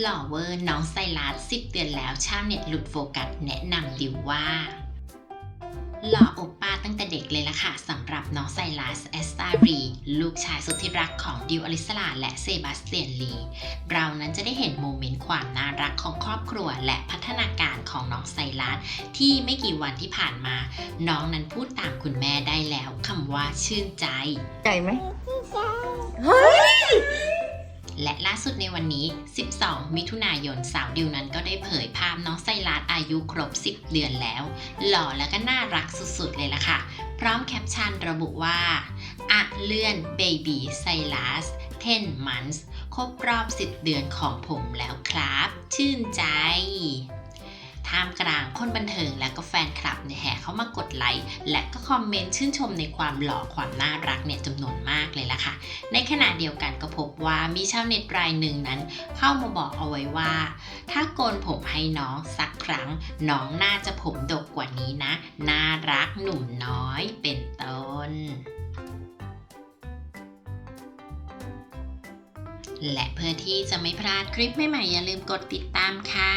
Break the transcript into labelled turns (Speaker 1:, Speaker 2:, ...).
Speaker 1: หล่อเวอร์น้องไซรัส10เดือนแล้วชาวเน็ตหลุดโฟกัสแนะนำดิวว่า หล่อโอป้าตั้งแต่เด็กเลยล่ะค่ะสำหรับน้องไซรัสแอสตารีลูกชายสุดที่รักของดิวอลิสลาและเซบาสเตียนลีเรานั้นจะได้เห็นโมเมนต์ความน่ารักของครอบครัวและพัฒนาการของน้องไซรัสที่ไม่กี่วันที่ผ่านมา น้องนั้นพูดตามคุณแม่ได้แล้วคำว่าชื่นใจ
Speaker 2: ใจไหม
Speaker 1: และล่าสุดในวันนี้ 12 มิถุนายนสาวดิวนั้นก็ได้เผยภาพน้องไซรัสอายุครบ 10 เดือนแล้ว หล่อและก็น่ารักสุดๆเลยล่ะค่ะ พร้อมแคปชั่นระบุว่าอะเลื่อนเบบีไซรัส10 months ครบรอบ 10 เดือนของผมแล้วครับ ชื่นใจท่ามกลางคนบันเทิงและ ไลค์และก็คอมเมนต์ชื่นชมในความหล่อความน่ารักเนี่ยจำนวนมากเลยล่ะค่ะ ในขณะเดียวกันก็พบว่ามีชาวเน็ตรายหนึ่งนั้น เข้ามาบอกเอาไว้ว่า ถ้าโกนผมให้น้องสักครั้ง น้องน่าจะผมดกกว่านี้นะ น่ารักหนุ่มน้อยเป็นต้นและเพื่อที่จะไม่พลาดคลิปใหม่ๆอย่าลืมกดติดตามค่ะ